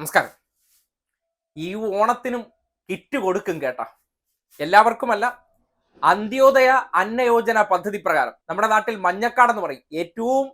നമസ്കാരം. ഈ ഓണത്തിനും കിറ്റ് കൊടുക്കും കേട്ടാ. എല്ലാവർക്കുമല്ല അന്ത്യോദയ അന്നയോജന പദ്ധതി പ്രകാരം. നമ്മുടെ നാട്ടിൽ മഞ്ഞക്കാട് എന്ന് പറയും. ഏറ്റവും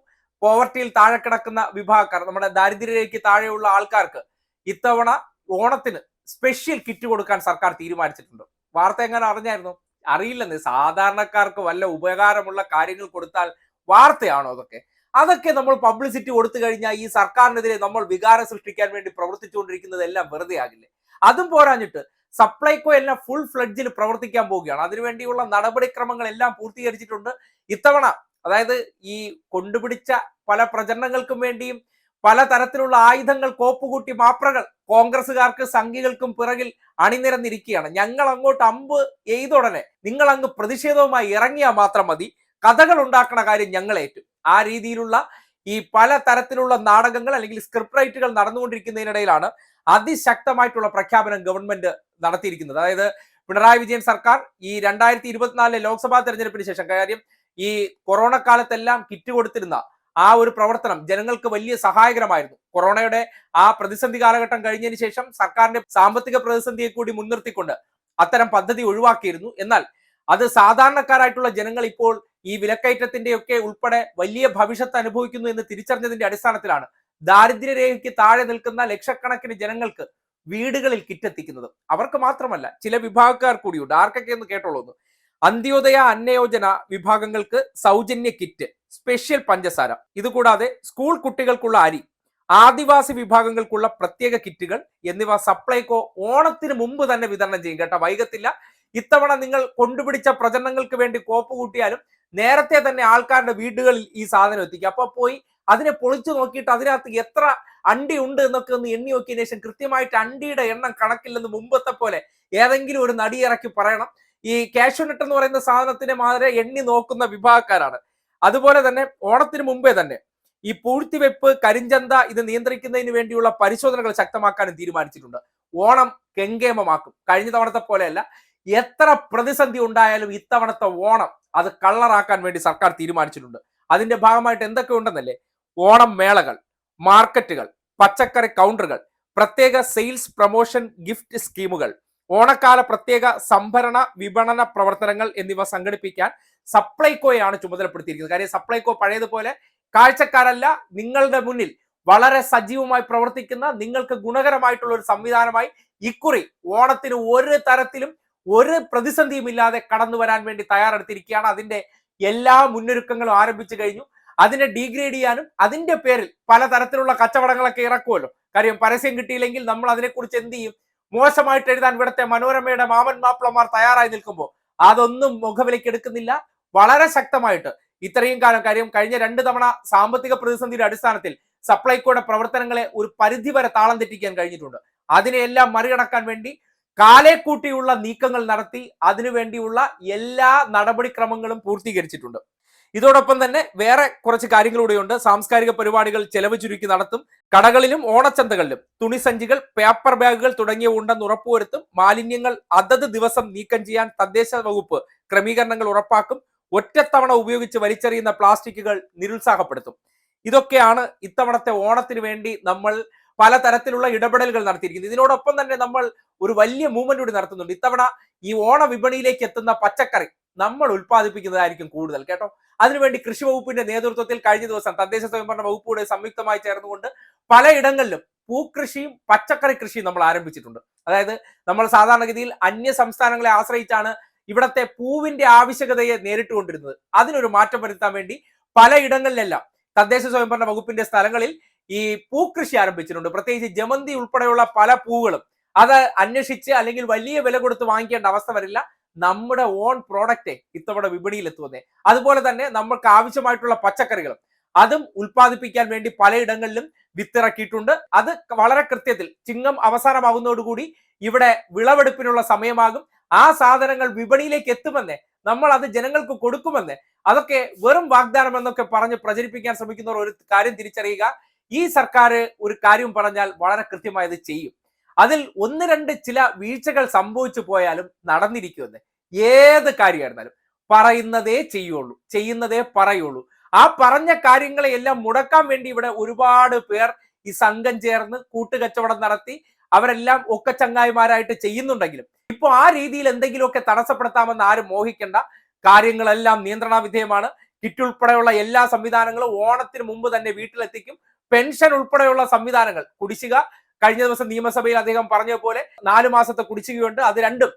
പോവർട്ടിയിൽ താഴെ കിടക്കുന്ന വിഭാഗക്കാർ നമ്മുടെ ദാരിദ്ര്യരേഖയ്ക്ക് താഴെയുള്ള ആൾക്കാർക്ക് ഇത്തവണ ഓണത്തിന് സ്പെഷ്യൽ കിറ്റ് കൊടുക്കാൻ സർക്കാർ തീരുമാനിച്ചിട്ടുണ്ട്. വാർത്ത എങ്ങനെ അറിഞ്ഞായിരുന്നു? അറിയില്ലെന്ന്. സാധാരണക്കാർക്ക് വല്ല ഉപകാരമുള്ള കാര്യങ്ങൾ കൊടുത്താൽ വാർത്തയാണോ അതൊക്കെ? അതൊക്കെ നമ്മൾ പബ്ലിസിറ്റി കൊടുത്തു കഴിഞ്ഞാൽ ഈ സർക്കാരിനെതിരെ നമ്മൾ വികാരം സൃഷ്ടിക്കാൻ വേണ്ടി പ്രവർത്തിച്ചുകൊണ്ടിരിക്കുന്നത് എല്ലാം വെറുതെ ആകില്ലേ? അതും പോരാഞ്ഞിട്ട് സപ്ലൈകോ എല്ലാം ഫുൾ ഫ്ലഡ്ജിൽ പ്രവർത്തിക്കാൻ പോവുകയാണ്. അതിനുവേണ്ടിയുള്ള നടപടിക്രമങ്ങൾ എല്ലാം പൂർത്തീകരിച്ചിട്ടുണ്ട്. ഇത്തവണ അതായത് ഈ കൊണ്ടുപിടിച്ച പല പ്രചരണങ്ങൾക്കും വേണ്ടിയും പല തരത്തിലുള്ള ആയുധങ്ങൾ കോപ്പുകൂട്ടി മാപ്രകൾ കോൺഗ്രസുകാർക്ക് സംഘികൾക്കും പിറകിൽ അണിനിരന്നിരിക്കുകയാണ്. ഞങ്ങൾ അങ്ങോട്ട് അമ്പ് എയ്തുടനെ നിങ്ങൾ അങ്ങ് പ്രതിഷേധവുമായി ഇറങ്ങിയാൽ മാത്രം മതി. കഥകൾ ഉണ്ടാക്കണ കാര്യം ഞങ്ങൾ ഏറ്റു ആ രീതിയിലുള്ള ഈ പല തരത്തിലുള്ള നാടകങ്ങൾ അല്ലെങ്കിൽ സ്ക്രിപ്റ്റ് റൈറ്റുകൾ നടന്നുകൊണ്ടിരിക്കുന്നതിനിടയിലാണ് അതിശക്തമായിട്ടുള്ള പ്രഖ്യാപനം ഗവൺമെന്റ് നടത്തിയിരിക്കുന്നത്. അതായത് പിണറായി വിജയൻ സർക്കാർ ഈ രണ്ടായിരത്തി ഇരുപത്തിനാലിലെ ലോക്സഭാ തെരഞ്ഞെടുപ്പിന് ശേഷം കാര്യം ഈ കൊറോണ കാലത്തെല്ലാം കിറ്റ് കൊടുത്തിരുന്ന ആ ഒരു പ്രവർത്തനം ജനങ്ങൾക്ക് വലിയ സഹായകരമായിരുന്നു. കൊറോണയുടെ ആ പ്രതിസന്ധി കാലഘട്ടം കഴിഞ്ഞതിന് ശേഷം സർക്കാരിന്റെ സാമ്പത്തിക പ്രതിസന്ധിയെ കൂടി മുൻനിർത്തിക്കൊണ്ട് അത്തരം പദ്ധതി ഒഴിവാക്കിയിരുന്നു. എന്നാൽ അത് സാധാരണക്കാരായിട്ടുള്ള ജനങ്ങൾ ഇപ്പോൾ ഈ വിലക്കയറ്റത്തിന്റെ ഒക്കെ ഉൾപ്പെടെ വലിയ ഭവിഷ്യത്ത് അനുഭവിക്കുന്നു എന്ന് തിരിച്ചറിഞ്ഞതിന്റെ അടിസ്ഥാനത്തിലാണ് ദാരിദ്ര്യരേഖയ്ക്ക് താഴെ നിൽക്കുന്ന ലക്ഷക്കണക്കിന് ജനങ്ങൾക്ക് വീടുകളിൽ കിറ്റെത്തിക്കുന്നത്. അവർക്ക് മാത്രമല്ല ചില വിഭാഗക്കാർ കൂടിയുണ്ട്. ആർക്കൊക്കെ എന്ന് കേട്ടോളൂ അന്ത്യോദയ അന്നയോജന വിഭാഗങ്ങൾക്ക് സൗജന്യ കിറ്റ് സ്പെഷ്യൽ പഞ്ചസാര. ഇതുകൂടാതെ സ്കൂൾ കുട്ടികൾക്കുള്ള അരി ആദിവാസി വിഭാഗങ്ങൾക്കുള്ള പ്രത്യേക കിറ്റുകൾ എന്നിവ സപ്ലൈകോ ഓണത്തിന് മുമ്പ് തന്നെ വിതരണം ചെയ്യും. കേട്ടോ വൈകത്തില്ല. ഇത്തവണ നിങ്ങൾ കൊണ്ടുപിടിച്ച പ്രചരണങ്ങൾക്ക് വേണ്ടി കോപ്പ് കൂട്ടിയാലും നേരത്തെ തന്നെ ആൾക്കാരുടെ വീടുകളിൽ ഈ സാധനം എത്തിക്കും. അപ്പൊ പോയി അതിനെ പൊളിച്ചു നോക്കിയിട്ട് അതിനകത്ത് എത്ര അണ്ടി ഉണ്ട് എന്നൊക്കെ ഒന്ന് എണ്ണി നോക്കിയതിനു ശേഷം കൃത്യമായിട്ട് അണ്ടിയുടെ എണ്ണം കണക്കില്ലെന്ന് മുമ്പത്തെ പോലെ ഏതെങ്കിലും ഒരു നടിയിറക്കി പറയണം. ഈ കാഷ്യൂനട്ട് എന്ന് പറയുന്ന സാധനത്തിന് മാതിരി എണ്ണി നോക്കുന്ന വിഭാഗക്കാരാണ്. അതുപോലെ തന്നെ ഓണത്തിന് മുമ്പേ തന്നെ ഈ പൂഴ്ത്തിവെപ്പ് കരിഞ്ചന്ത ഇത് നിയന്ത്രിക്കുന്നതിന് വേണ്ടിയുള്ള പരിശോധനകൾ ശക്തമാക്കാനും തീരുമാനിച്ചിട്ടുണ്ട്. ഓണം കെങ്കേമമാക്കും. കഴിഞ്ഞ തവണത്തെ പോലെയല്ല. എത്ര പ്രതിസന്ധി ഉണ്ടായാലും ഇത്തവണത്തെ ഓണം അത് കള്ളറാക്കാൻ വേണ്ടി സർക്കാർ തീരുമാനിച്ചിട്ടുണ്ട്. അതിന്റെ ഭാഗമായിട്ട് എന്തൊക്കെ ഉണ്ടെന്നല്ലേ? ഓണം മേളകൾ മാർക്കറ്റുകൾ പച്ചക്കറി കൗണ്ടറുകൾ പ്രത്യേക സെയിൽസ് പ്രൊമോഷൻ ഗിഫ്റ്റ് സ്കീമുകൾ ഓണക്കാല പ്രത്യേക സംഭരണ വിപണന പ്രവർത്തനങ്ങൾ എന്നിവ സംഘടിപ്പിക്കാൻ സപ്ലൈകോയാണ് ചുമതലപ്പെടുത്തിയിരിക്കുന്നത്. കാര്യം സപ്ലൈകോ പഴയതുപോലെ കാഴ്ചക്കാരല്ല. നിങ്ങളുടെ മുന്നിൽ വളരെ സജീവമായി പ്രവർത്തിക്കുന്ന നിങ്ങൾക്ക് ഗുണകരമായിട്ടുള്ള ഒരു സംവിധാനമായി ഇക്കുറി ഓണത്തിന് ഒരു തരത്തിലും ഒരു പ്രതിസന്ധിയും ഇല്ലാതെ കടന്നു വരാൻ വേണ്ടി തയ്യാറെടുത്തിരിക്കുകയാണ്. അതിന്റെ എല്ലാ മുന്നൊരുക്കങ്ങളും ആരംഭിച്ചു കഴിഞ്ഞു. അതിനെ ഡീഗ്രേഡ് ചെയ്യാനും അതിന്റെ പേരിൽ പലതരത്തിലുള്ള കച്ചവടങ്ങളൊക്കെ ഇറക്കുമല്ലോ. കാര്യം പരസ്യം കിട്ടിയില്ലെങ്കിൽ നമ്മൾ അതിനെക്കുറിച്ച് എന്ത് ചെയ്യും? മോശമായിട്ട് എഴുതാൻ ഇവിടുത്തെ മനോരമയുടെ മാമൻ മാപ്പിളമാർ തയ്യാറായി നിൽക്കുമ്പോൾ അതൊന്നും മുഖവിലേക്ക് എടുക്കുന്നില്ല. വളരെ ശക്തമായിട്ട് ഇത്രയും കാലം കാര്യം കഴിഞ്ഞ രണ്ട് തവണ സാമ്പത്തിക പ്രതിസന്ധിയുടെ അടിസ്ഥാനത്തിൽ സപ്ലൈകോയുടെ പ്രവർത്തനങ്ങളെ ഒരു പരിധി വരെ താളം തെറ്റിക്കാൻ കഴിഞ്ഞിട്ടുണ്ട്. അതിനെയെല്ലാം മറികടക്കാൻ വേണ്ടി കാലേക്കൂട്ടിയുള്ള നീക്കങ്ങൾ നടത്തി അതിനുവേണ്ടിയുള്ള എല്ലാ നടപടിക്രമങ്ങളും പൂർത്തീകരിച്ചിട്ടുണ്ട്. ഇതോടൊപ്പം തന്നെ വേറെ കുറച്ച് കാര്യങ്ങളൂടെയുണ്ട് സാംസ്കാരിക പരിപാടികൾ ചെലവ് ചുരുക്കി നടത്തും. കടകളിലും ഓണച്ചന്തകളിലും തുണിസഞ്ചികൾ പേപ്പർ ബാഗുകൾ തുടങ്ങിയവ ഉണ്ടെന്ന് ഉറപ്പുവരുത്തും. മാലിന്യങ്ങൾ അതത് ദിവസം നീക്കം ചെയ്യാൻ തദ്ദേശ വകുപ്പ് ക്രമീകരണങ്ങൾ ഉറപ്പാക്കും. ഒറ്റത്തവണ ഉപയോഗിച്ച് വലിച്ചെറിയുന്ന പ്ലാസ്റ്റിക്കുകൾ നിരുത്സാഹപ്പെടുത്തും. ഇതൊക്കെയാണ് ഇത്തവണത്തെ ഓണത്തിന് വേണ്ടി നമ്മൾ പലതരത്തിലുള്ള ഇടപെടലുകൾ നടത്തിയിരിക്കുന്നത് ഇതിനോടൊപ്പം തന്നെ നമ്മൾ ഒരു വലിയ മൂവ്മെന്റ് കൂടി നടത്തുന്നുണ്ട്. ഇത്തവണ ഈ ഓണ വിപണിയിലേക്ക് എത്തുന്ന പച്ചക്കറി നമ്മൾ ഉൽപ്പാദിപ്പിക്കുന്നതായിരിക്കും കൂടുതൽ കേട്ടോ? അതിനുവേണ്ടി കൃഷി വകുപ്പിന്റെ നേതൃത്വത്തിൽ കഴിഞ്ഞ ദിവസം തദ്ദേശ സ്വയംഭരണ വകുപ്പുകൂടെ സംയുക്തമായി ചേർന്നുകൊണ്ട് പലയിടങ്ങളിലും പൂക്കൃഷിയും പച്ചക്കറി കൃഷിയും നമ്മൾ ആരംഭിച്ചിട്ടുണ്ട്. അതായത് നമ്മൾ സാധാരണഗതിയിൽ അന്യ സംസ്ഥാനങ്ങളെ ആശ്രയിച്ചാണ് ഇവിടത്തെ പൂവിന്റെ ആവശ്യകതയെ നേരിട്ടുകൊണ്ടിരുന്നത്. അതിനൊരു മാറ്റം വരുത്താൻ വേണ്ടി പലയിടങ്ങളിലെല്ലാം തദ്ദേശ സ്വയംഭരണ വകുപ്പിന്റെ സ്ഥലങ്ങളിൽ ഈ പൂക്കൃഷി ആരംഭിച്ചിട്ടുണ്ട്. പ്രത്യേകിച്ച് ജമന്തി ഉൾപ്പെടെയുള്ള പല പൂവുകളും അത് അന്വേഷിച്ച് അല്ലെങ്കിൽ വലിയ വില കൊടുത്ത് വാങ്ങിക്കേണ്ട അവസ്ഥ വരില്ല. നമ്മുടെ ഓൺ പ്രോഡക്റ്റ് ഇത്തവണ വിപണിയിൽ എത്തുന്നത് അതുപോലെ തന്നെ നമ്മൾക്ക് ആവശ്യമായിട്ടുള്ള പച്ചക്കറികളും. അതും ഉൽപ്പാദിപ്പിക്കാൻ വേണ്ടി പലയിടങ്ങളിലും വിത്തിറക്കിയിട്ടുണ്ട്. അത് വളരെ കൃത്യത്തിൽ ചിങ്ങം അവസാനമാകുന്നതോടുകൂടി ഇവിടെ വിളവെടുപ്പിനുള്ള സമയമാകും. ആ സാധനങ്ങൾ വിപണിയിലേക്ക് എത്തുമെന്നേ നമ്മൾ അത് ജനങ്ങൾക്ക് കൊടുക്കുമെന്ന് അതൊക്കെ വെറും വാഗ്ദാനം എന്നൊക്കെ പറഞ്ഞ് പ്രചരിപ്പിക്കാൻ ശ്രമിക്കുന്നവർ ഒരു കാര്യം തിരിച്ചറിയുക. ഈ സർക്കാർ ഒരു കാര്യം പറഞ്ഞാൽ വളരെ കൃത്യമായത് ചെയ്യും. അതിൽ ഒന്ന് രണ്ട് ചില വീഴ്ചകൾ സംഭവിച്ചു പോയാലും നടന്നിരിക്കുമെന്ന്. ഏത് കാര്യമായിരുന്നാലും പറയുന്നതേ ചെയ്യുള്ളൂ. ചെയ്യുന്നതേ പറയുള്ളൂ. ആ പറഞ്ഞ കാര്യങ്ങളെ എല്ലാം മുടക്കാൻ വേണ്ടി ഇവിടെ ഒരുപാട് പേർ ഈ സംഘം ചേർന്ന് കൂട്ടുകച്ചവടം നടത്തി അവരെല്ലാം ഒക്കെ ചങ്ങായിമാരായിട്ട് ചെയ്യുന്നുണ്ടെങ്കിലും ഇപ്പോൾ ആ രീതിയിൽ എന്തെങ്കിലുമൊക്കെ തടസ്സപ്പെടുത്താമെന്ന് ആരും മോഹിക്കേണ്ട. കാര്യങ്ങളെല്ലാം നിയന്ത്രണ വിധേയമാണ് കിറ്റ് ഉൾപ്പെടെയുള്ള എല്ലാ സംവിധാനങ്ങളും ഓണത്തിന് മുമ്പ് തന്നെ വീട്ടിലെത്തിക്കും. പെൻഷൻ ഉൾപ്പെടെയുള്ള സംവിധാനങ്ങൾ. കുടിശ്ശിക കഴിഞ്ഞ ദിവസം നിയമസഭയിൽ അദ്ദേഹം പറഞ്ഞ പോലെ നാലു മാസത്തെ കുടിശ്ശികയുണ്ട്. അത് രണ്ടും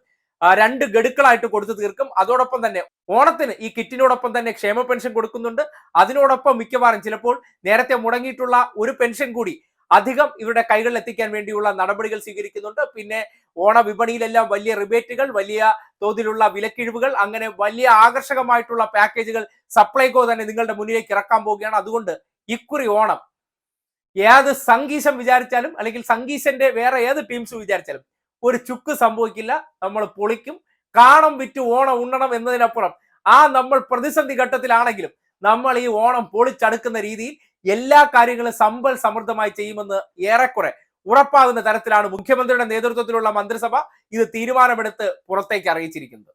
രണ്ട് ഗഡുക്കളായിട്ട് കൊടുത്തു തീർക്കും. അതോടൊപ്പം തന്നെ ഓണത്തിന് ഈ കിറ്റിനോടൊപ്പം തന്നെ ക്ഷേമ പെൻഷൻ കൊടുക്കുന്നുണ്ട്. അതിനോടൊപ്പം മിക്കവാറും ചിലപ്പോൾ നേരത്തെ മുടങ്ങിയിട്ടുള്ള ഒരു പെൻഷൻ കൂടി അധികം ഇവരുടെ കൈകളിൽ എത്തിക്കാൻ വേണ്ടിയുള്ള നടപടികൾ സ്വീകരിക്കുന്നുണ്ട്. പിന്നെ ഓണ വിപണിയിലെല്ലാം വലിയ റിബേറ്റുകൾ വലിയ തോതിലുള്ള വിലക്കിഴിവുകൾ അങ്ങനെ വലിയ ആകർഷകമായിട്ടുള്ള പാക്കേജുകൾ സപ്ലൈകോ തന്നെ നിങ്ങളുടെ മുന്നിലേക്ക് ഇറക്കാൻ പോവുകയാണ്. അതുകൊണ്ട് ഇക്കുറി ഓണം ഏത് സംഗീശം വിചാരിച്ചാലും അല്ലെങ്കിൽ സംഗീശന്റെ വേറെ ഏത് ടീംസ് വിചാരിച്ചാലും ഒരു ചുക്ക് സംഭവിക്കില്ല. നമ്മൾ പൊളിക്കും. കാണം വിറ്റ് ഓണം ഉണ്ണണം എന്നതിനപ്പുറം ആ നമ്മൾ പ്രതിസന്ധി ഘട്ടത്തിലാണെങ്കിലും നമ്മൾ ഈ ഓണം പൊളിച്ചടുക്കുന്ന രീതിയിൽ എല്ലാ കാര്യങ്ങളും സമ്പൽ സമൃദ്ധമായി ചെയ്യുമെന്ന് ഏറെക്കുറെ ഉറപ്പാകുന്ന തരത്തിലാണ് മുഖ്യമന്ത്രിയുടെ നേതൃത്വത്തിലുള്ള മന്ത്രിസഭ ഇത് തീരുമാനമെടുത്ത് പുറത്തേക്ക് അറിയിച്ചിരിക്കുന്നത്.